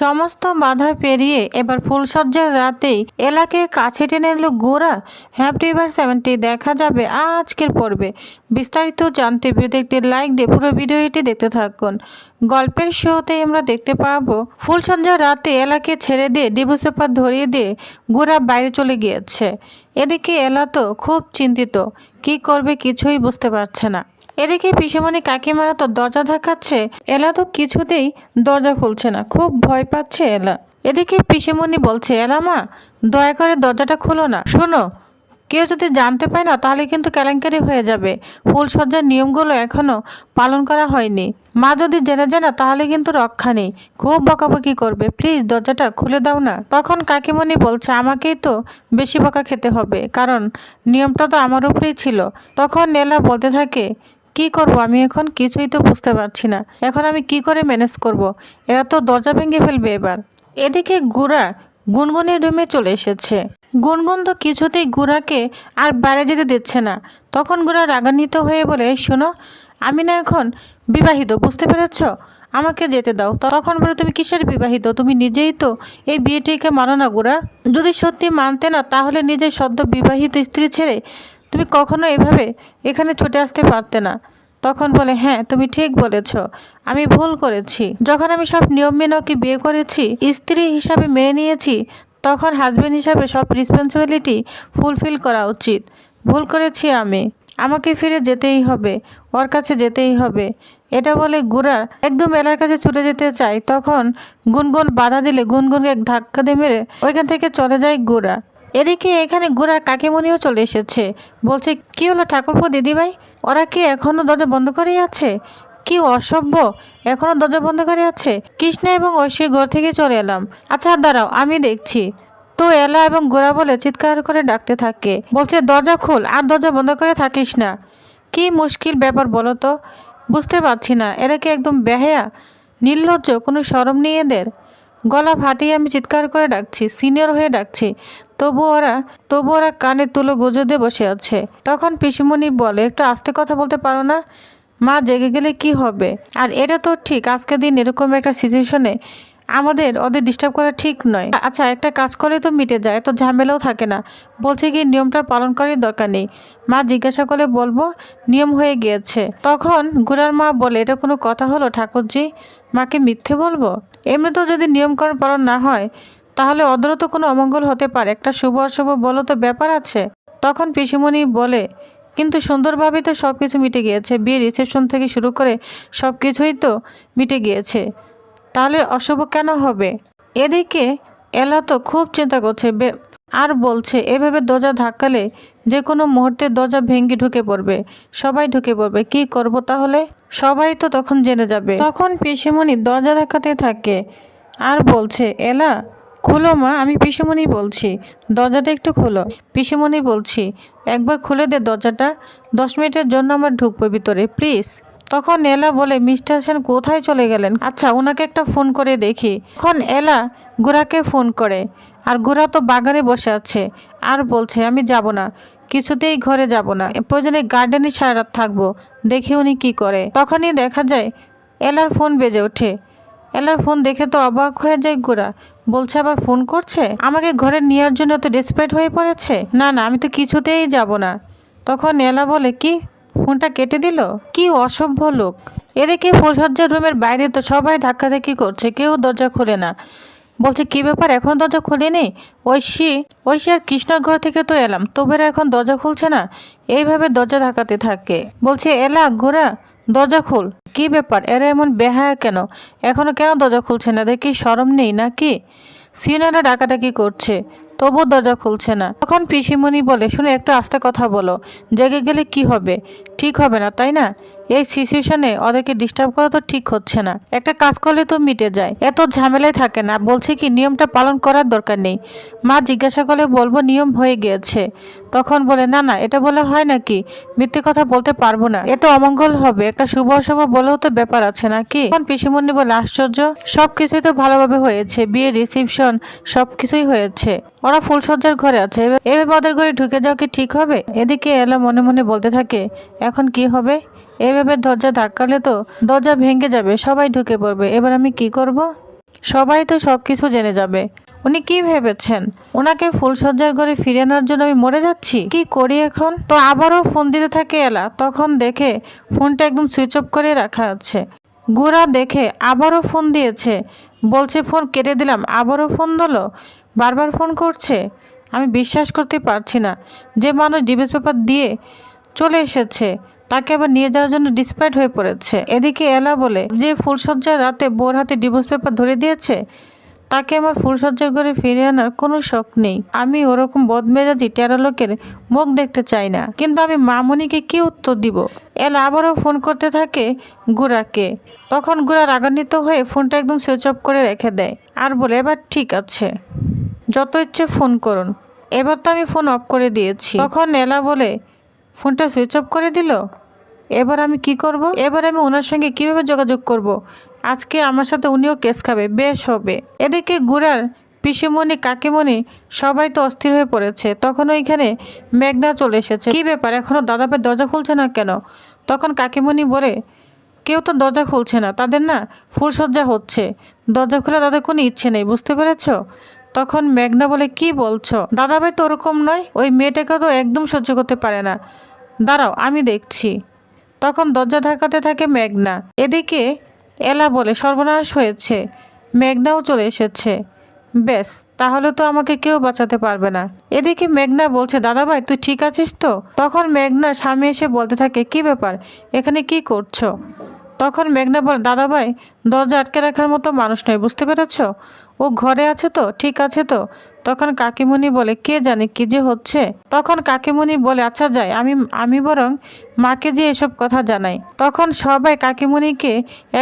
সমস্ত বাধা পেরিয়ে এবার ফুলসজ্জার রাতেই এলাকে কাছে টেনে এলো গোড়া হ্যাপি এবার সেভেন্টি দেখা যাবে আজকের পর্বে। বিস্তারিত জানতে ভিডিওতে একটি লাইক দিয়ে পুরো ভিডিওটি দেখতে থাকুন। গল্পের শোতে আমরা দেখতে পাবো ফুলসজ্জার রাতে এলাকে ছেড়ে দিয়ে ডিভোর্স পেপার ধরিয়ে দিয়ে গোড়া বাইরে চলে গিয়েছে। এদিকে এলা তো খুব চিন্তিত, কি করবে কিছুই বুঝতে পারছে না। এদিকে পিসেমণি কাকিমারা তো দরজা ধাক্কাচ্ছে, এলা তো কিছুতেই দরজা খুলছে না, খুব ভয় পাচ্ছে এলা। এদিকে পিসেমণি বলছে, এলা মা, দয়া করে দরজাটা খুলো না। শোনো, কেউ যদি জানতে পায় না, তাহলে কিন্তু কেলেঙ্কারি হয়ে যাবে। ফুলসজ্জার নিয়মগুলো এখনও পালন করা হয়নি। মা যদি জেনে যায় না, তাহলে কিন্তু রক্ষা নেই। খুব বকাবকি করবে। প্লিজ, দরজাটা খুলে দাও না। তখন কাকিমণি বলছে, আমাকেই তো বেশি বকা খেতে হবে, কারণ নিয়মটা তো আমার উপরেই ছিল। তখন নেলা বলতে থাকে কি করব? আমি এখন কিছুই তো বুঝতে পারছি না। এখন আমি কি করে ম্যানেজ করব? এরা তো দরজা ভেঙে ফেলবে এবার। এদিকে গুড়া গুনগুনের রুমে চলে এসেছে। গুনগুন তো কিছুতেই গুড়াকে আর বাইরে যেতে দিচ্ছে না। তখন গুড়া রাগান্বিত হয়ে বলে, শোনো, আমি না এখন বিবাহিত, বুঝতে পেরেছ? আমাকে যেতে দাও। তখন বলে, তুমি কিসের বিবাহিত? তুমি নিজেই তো এই বিয়েটিকে মানো না গুড়া। যদি সত্যি মানতে না, তাহলে নিজের সদ্য বিবাহিত স্ত্রী ছেড়ে তুমি কখনো এভাবে এখানে ছুটে আসতে পারতে না। তখন বলে হ্যাঁ তুমি ঠিক বলেছ। আমি ভুল করেছি। যখন আমি সব নিয়ম মেনে ওকে বিয়ে করেছি, স্ত্রী হিসাবে মেনে নিয়েছি, তখন হাজবেন্ড হিসাবে সব রেসপন্সিবিলিটি ফুলফিল করা উচিত। ভুল করেছি আমি। আমাকে ফিরে যেতেই হবে। ওর কাছে যেতেই হবে। এটা বলে গুড়া একদম এলার কাছে ছুটে যেতে চায়। তখন গুনগুন বাধা দিলে গুনগুনকে এক ধাক্কা দিয়ে মেরে ওইখান থেকে চলে যায় গুড়া। এদিকে এখানে গুড়ার কাকিমণিও চলে এসেছে। বলছে, কি হলো ঠাকুরপো দিদিভাই? ওরা কি এখনও দরজা বন্ধ করেই আছে? কি অসভ্য! এখনও দরজা বন্ধ করে আছে? কৃষ্ণা এবং ঐশীর ঘর থেকে চলে এলাম। আচ্ছা দাঁড়াও, আমি দেখছি। তো এলা এবং গোড়া বলে চিৎকার করে ডাকতে থাকে। বলছে, দরজা খোল, আর দরজা বন্ধ করে থাকিস না। কি মুশকিল ব্যাপার বলো তো? বুঝতে পারছি না, এরা কি একদম বেহায়া, নির্লজ্জ, কোনো সরম নেই এদের? গলা ফাটিয়ে আমি চিৎকার করে ডাকছি, সিনিয়র হয়ে ডাকছি তবু ওরা তবু ওরা কানে তুলো গুজো দিয়ে বসে আছে। তখন পিসুমণি বলে, একটু আস্তে কথা বলতে পারো না? মা জেগে গেলে কি হবে? আর এটা তো ঠিক, আজকের দিন এরকম একটা সিচুয়েশনে আমাদের ওদের ডিস্টার্ব করা ঠিক নয়। আচ্ছা একটা কাজ করলে তো মিটে যায় তো ঝামেলাও থাকে না। বলছে কি, নিয়মটা পালন করার দরকার নেই। মা জিজ্ঞাসা করে বলব, নিয়ম হয়ে গিয়েছে। তখন গুড়ার মা বলে, এটা কোনো কথা হলো ঠাকুরজি? মাকে মিথ্যে বলব? এমনিতেও যদি নিয়মকরণ পালন না হয় তাহলে ওদেরও তো কোনো অমঙ্গল হতে পারে। একটা শুভ অশুভ বলো তো ব্যাপার আছে? তখন পিসিমণি বলে, কিন্তু সুন্দরভাবে তো সব কিছু মিটে গিয়েছে। বিয়ে রিসেপশন থেকে শুরু করে সব কিছুই তো মিটে গিয়েছে। তাহলে অশুভ কেন হবে? এদিকে এলা তো খুব চিন্তা করছে। আর বলছে, এভাবে দরজা ধাক্কালে যে কোনো মুহূর্তে দরজা ভেঙে ঢুকে পড়বে। সবাই ঢুকে পড়বে। কি করব তাহলে? সবাই তো তখন জেনে যাবে। তখন পিসিমণি দরজা ধাক্কাতে থাকে আর বলছে, এলা খুলো, মা, আমি পিসিমণি বলছি। দরজাটা একটু খুলো। পিসিমণি বলছি, একবার খুলে দে দরজাটা। দশ মিনিটের জন্য আমরা ঢুকবো ভিতরে, প্লিজ। তখন এলা বলে, মিস্টার সেন কোথায় চলে গেলেন? আচ্ছা ওনাকে একটা ফোন করে দেখি। তখন এলা গোরাকে ফোন করে, আর গোরা তো বাগানে বসে আছে, আর বলছে, আমি যাব না, কিছুতেই ঘরে যাব না প্রয়োজনে গার্ডেনে সারা রাত থাকব, দেখি উনি কি করে। তখনই দেখা যায়, এলার ফোন বেজে ওঠে। এলার ফোন দেখে তো অবাক হয়ে যায় গোরা। বলছে আবার ফোন করছে? আমাকে ঘরে নেওয়ার জন্য তো ডেসপারেট হয়ে পড়েছে। না না, আমি তো কিছুতেই যাব না। তখন এলা বলে, কি? ফোনটা কেটে দিল? কি অসভ্য লোক। এদিকে ফুলসজ্জার রুমের বাইরে তো সবাই ধাক্কাধাক্কি করছে, কেউ দরজা খোলে না। বলছে, কি ব্যাপার? এখন দরজা খুলেনি? ঐশী ঐশী আর কৃষ্ণর ঘর থেকে তো এলাম। তবেরা এখন দরজা খুলছে না। এইভাবে দরজা ধাক্কাতে থাকে। বলছে, এলা ঘোরা দরজা খুল। কি ব্যাপার? এরা এমন বেহায়া কেন? এখনও কেন দরজা খুলছে না দেখি সরম নেই নাকি? সিনারা ডাকাডাকি করছে তবু দরজা খুলছে না। তখন পিসিমণি বলে, শুনে একটু আস্তে কথা বলো। জেগে গেলে কি হবে? ঠিক হবে না, তাই না? এই সিচুয়েশনে ওদেরকে ডিস্টার্ব করা তো ঠিক হচ্ছে না। একটা কাজ করলে তো মিটে যায়। এত ঝামেলায় থাকে না। বলছে কি, নিয়মটা পালন করার দরকার নেই। মা জিজ্ঞাসা করলে বলব নিয়ম হয়ে গিয়েছে। তখন বলে, না না, এটা বলে হয় নাকি মিথ্যে কথা বলতে পারব না। এত অমঙ্গল হবে। একটা শুভ অশুভ বলেও তো ব্যাপার আছে নাকি তখন পিসিমণি বলে, আশ্চর্য। সব কিছুই তো ভালোভাবে হয়েছে। বিয়ে রিসিপশন সব কিছুই হয়েছে। ওরা ফুলসজ্জার ঘরে আছে। এভাবে ওদের ঘরে ঢুকে যাওয়া কি ঠিক হবে? এদিকে এলা মনে মনে বলতে থাকে, এখন কি হবে? এভাবে দরজা ধাক্কালে তো দরজা ভেঙে যাবে, সবাই ঢুকে পড়বে। এবার আমি কি করব? সবাই তো সব কিছু জেনে যাবে। উনি কি ভেবেছেন? ওনাকে ফুলসজ্জার ঘরে ফিরে আনার জন্য আমি মরে যাচ্ছি? কি করি এখন? তো আবারও ফোন দিতে থাকে এলা। তখন দেখে ফোনটা একদম সুইচ অফ করে রাখা আছে। গোরা দেখে আবারও ফোন দিয়েছে। বলছে, ফোন কেটে দিলাম। আবারও ফোন দিলো? বারবার ফোন করছে? আমি বিশ্বাস করতে পারছি না। যে মানুষ ডিভোর্স পেপার দিয়ে চলে এসেছে তাকে আবার নিয়ে যাওয়ার জন্য ডিসপাইট হয়ে পড়েছে। এদিকে এলা বলে, যে ফুলসজ্জার রাতে বোর হাতে ডিভোর্স পেপার ধরে দিয়েছে, তাকে আমার ফুলসজ্জার ঘরে ফিরে আনার কোনো শখ নেই। আমি ওরকম বদমেজাজি টেরা লোকের মুখ দেখতে চাই না। কিন্তু আমি মামনিকে কি উত্তর দিব? এলা আবারও ফোন করতে থাকে গুড়াকে। তখন গুড়া রাগান্বিত হয়ে ফোনটা একদম সুইচ অফ করে রেখে দেয়। আর বলে, এবার ঠিক আছে, যত ইচ্ছে ফোন করুন। এবার তো আমি ফোন অফ করে দিয়েছি। তখন এলা বলে ফোনটা সুইচ অফ করে দিল? এবার আমি কি করব? এবার আমি ওনার সঙ্গে কীভাবে যোগাযোগ করব। আজকে আমার সাথে উনিও কেস খাবে, বেশ হবে। এদিকে গুড়ার পিসিমণি, কাকিমণি সবাই তো অস্থির হয়ে পড়েছে। তখন ওইখানে মেঘনা চলে এসেছে। কি ব্যাপার, এখনও দাদাপের দরজা খুলছে না কেন? তখন কাকিমণি বলে, কেউ তো দরজা খুলছে না, তাদের না ফুলসজ্জা হচ্ছে। দরজা খোলা তাদের কোনো ইচ্ছে নেই, বুঝতে পেরেছ? তখন মেঘনা বলে, কি বলছো? দাদাভাই তো ওরকম নয়। ওই মেয়েটাকে তো একদম সহ্য করতে পারে না। দাঁড়াও, আমি দেখছি। তখন দরজা ধাক্কাতে থাকে মেঘনা। এদিকে এলা বলে, সর্বনাশ হয়েছে। মেঘনাও চলে এসেছে। বেশ তাহলে তো আমাকে কেউ বাঁচাতে পারবে না। এদিকে মেঘনা বলছে, দাদাভাই, তুই ঠিক আছিস তো? তখন মেঘনা স্বামী এসে বলতে থাকে, কি ব্যাপার? এখানে কি করছ? তখন মেঘনা বলে দাদাভাই দরজা আটকে রাখার মতো মানুষ নয়, বুঝতে পেরেছ? ও ঘরে আছে তো, ঠিক আছে তো? তখন কাকিমণি বলে, কে জানে কি যে হচ্ছে? তখন কাকিমণি বলে আচ্ছা যাই, আমি আমি বরং মাকে যে এসব কথা জানাই। তখন সবাই কাকিমণিকে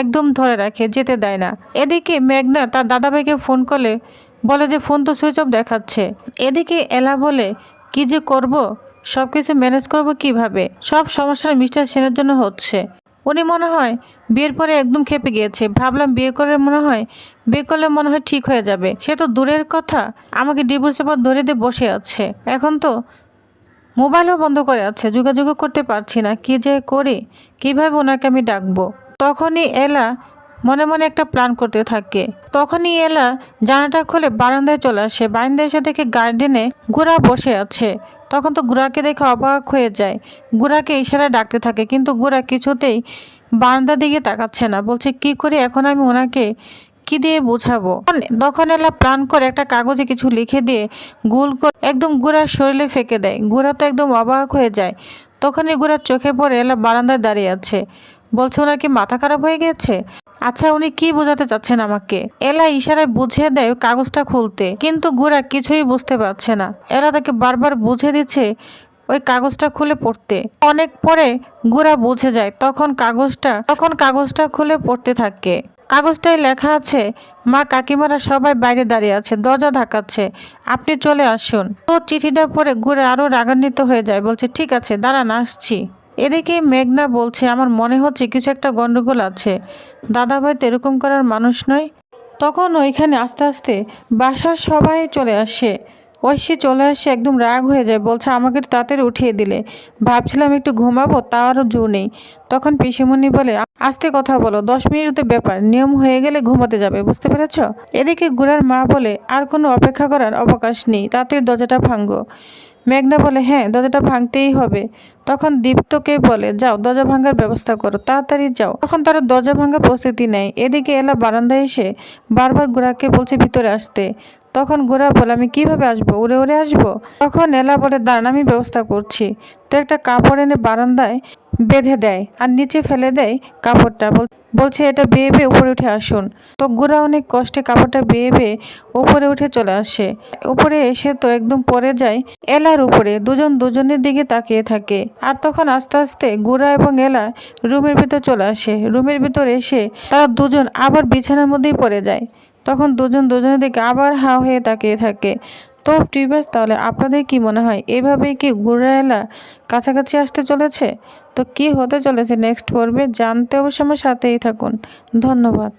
একদম ধরে রাখে, যেতে দেয় না। এদিকে মেঘনা তার দাদাভাইকে ফোন করলে, বলে যে, ফোন তো সুইচ অফ দেখাচ্ছে। এদিকে এলা বলে, কি যে করব? সব কিছু ম্যানেজ করব কীভাবে? সব সমস্যার মিস্টার সেনের জন্য হচ্ছে। উনি মনে হয় বিয়ের পরে একদম খেপে গিয়েছে। ভাবলাম বিয়ে করে মনে হয়, বিয়ে করলে মনে হয় ঠিক হয়ে যাবে। সে তো দূরের কথা, আমাকে ডিভোর্সের পর ধরে দিয়ে বসে আছে। এখন তো মোবাইলও বন্ধ করে আছে, যোগাযোগও করতে পারছি না। কি যে করি, কীভাবে ওনাকে আমি ডাকবো? তখনই এলা মনে মনে একটা প্ল্যান করতে থাকে। তখনই এলা জানাটা খুলে বারান্দায় চলে আসে। বারান্দায় এসে দেখে গার্ডেনে গোড়া বসে আছে। তখন তো গুড়াকে দেখে অবাক হয়ে যায়। গুড়াকে ইশারা ডাকতে থাকে, কিন্তু গুড়া কিছুতেই বারান্দার দিকে তাকাচ্ছে না। বলছে, কি করে? এখন আমি ওনাকে কি দিয়ে বোঝাবো? তখন এলা প্ল্যান করে একটা কাগজে কিছু লিখে দিয়ে গোল করে একদম গুড়ার শরীরে ফেঁকে দেয়। গুড়া তো একদম অবাক হয়ে যায়। তখনই গুড়ার চোখে পড়ে এলা বারান্দায় দাঁড়িয়ে আছে। বলছে, ওনার কি মাথা খারাপ হয়ে গেছে? আচ্ছা উনি কি বোঝাতে চাচ্ছেন আমাকে? এলা ইশারায় বুঝিয়ে দেয় কাগজটা খুলতে, কিন্তু গুড়া কিছুই বুঝতে পারছে না। এলা তাকে বারবার বুঝিয়ে দিচ্ছে ওই কাগজটা খুলে পড়তে। অনেক পরে গুড়া বুঝে যায় তখন কাগজটা তখন কাগজটা খুলে পড়তে থাকে। কাগজটায় লেখা আছে, মা কাকিমারা সবাই বাইরে দাঁড়িয়ে আছে, দরজা ধাকাচ্ছে আপনি চলে আসুন। তো চিঠিটা পড়ে ঘুরে আরও রাগান্বিত হয়ে যায়, বলছে, ঠিক আছে, দাঁড়ান, আসছি। এদিকে মেঘনা বলছে, আমার মনে হচ্ছে কিছু একটা গন্ডগোল আছে। দাদাভাই তো এরকম করার মানুষ নয়। তখন ওইখানে আস্তে আস্তে বাসার সবাই চলে আসে। ঐশী চলে আসে, একদম রাগ হয়ে যায়, বলছে, আমাকে তাড়াতাড়ি উঠিয়ে দিলে। ভাবছিলাম একটু ঘুমাবো তারও জো নেই। তখন পিসিমণি বলে, আস্তে কথা বলো, দশ মিনিটের ব্যাপার, নিয়ম হয়ে গেলে ঘুমাতে যাবে, বুঝতে পেরেছ? এদিকে গুড়ার মা বলে, আর কোনো অপেক্ষা করার অবকাশ নেই, তাড়াতাড়ি দরজাটা ভাঙ্গো। মেঘনা বলে হ্যাঁ দরজাটা ভাঙতেই হবে। তখন দীপ্তকে বলে, যাও, দরজা ভাঙার ব্যবস্থা করো, তাড়াতাড়ি যাও। তখন তারা দরজা ভাঙার প্রস্তুতি নেয়। এদিকে এলা বারান্দায় এসে বারবার গোড়াকে বলছে, ভিতরে আসতে। তখন গোড়া বলে, আমি কীভাবে আসব? উড়ে উড়ে আসব? তখন এলা বলে, দাঁড়ান, আমি ব্যবস্থা করছি। তো একটা কাপড় এনে বারান্দায় বেঁধে দেয় আর নিচে ফেলে দেয় কাপড়টা। বল- বলছে, এটা বেয়ে বেয়ে উপরে উঠে আসুন। তো গোড়া অনেক কষ্টে কাপড়টা বেয়ে বেয়ে উপরে উঠে চলে আসে। উপরে এসে তো একদম পড়ে যায় এলার উপরে। দুজন দুজনের দিকে তাকিয়ে থাকে। আর তখন আস্তে আস্তে গোড়া এবং এলা রুমের ভিতর চলে আসে। রুমের ভিতর এসে তারা দুজন আবার বিছানার মধ্যেই পড়ে যায়। তখন দুজন দুজনের দিকে আবার হা হয়ে তাকিয়ে থাকে। তো টিউবার্স, তাহলে আপনাদের কি মনে হয় এভাবেই কি ঘুরায়লা কাছাকাছি আসতে চলেছে? তো কি হতে চলেছে নেক্সট পর্বে, জানতে অবশ্য আমার সাথেই থাকুন। ধন্যবাদ।